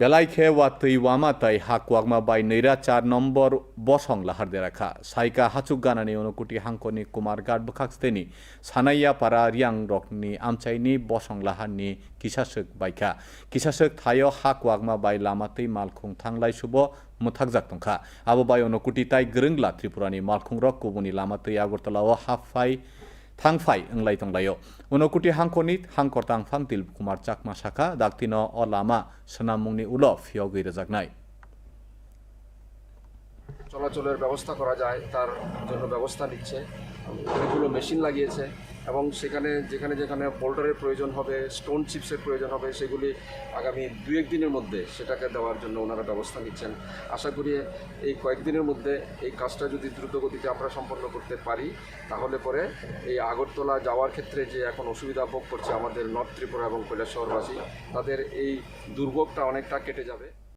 বেলাইখে ওয়া তৈ ওয়ামা তাই হাক ওয়াগমা বাই নৈরা চার নম্বর বসং লাহার দেরাখা সাইকা হাচুক গানানি অনুকুটি হাংকনি কুমার গাট বখাকস্তেনি সানাইয়া পারা রিয়াং রকনি আমচাইনি বসং লাহারনি কিসাসক বাইখা। কিসাসক থায় হাক ওয়াগমা বাই লামাতৈ মালখুং থাংলাই সুব মুথাকজাক তংখা। আবো বাই অনুকুটি তাই গ্রোংলা ত্রিপুরানি মালখুং রক কুবুনি লামাতৈ আগরতলাও হাফাই থাংফাই ওংলাই টংলায় উনকুটি হাংকনি হাংকরতাং ফাংতিল কুমার চাকমা শাখা দাক্তিন অ লামা সোনামুংনি উল ফিয় গৈরজাকনাই চলাচলের ব্যবস্থা করা যায় তার জন্য ব্যবস্থা নিচ্ছে অনেকগুলো মেশিন লাগিয়েছে এবং সেখানে যেখানে যেখানে বোল্ডারের প্রয়োজন হবে স্টোন চিপসের প্রয়োজন হবে, সেগুলি আগামী দু এক দিনের মধ্যে সেটাকে দেওয়ার জন্য ওনারা ব্যবস্থা নিচ্ছেন। আশা করি এই কয়েকদিনের মধ্যে এই কাজটা যদি দ্রুত গতিতে আমরা সম্পন্ন করতে পারি, তাহলে পরে এই আগরতলা যাওয়ার ক্ষেত্রে যে এখন অসুবিধা ভোগ করছে আমাদের নর্থ ত্রিপুরা এবং কৈলাস শহরবাসী তাদের এই দুর্ভোগটা অনেকটা কেটে যাবে।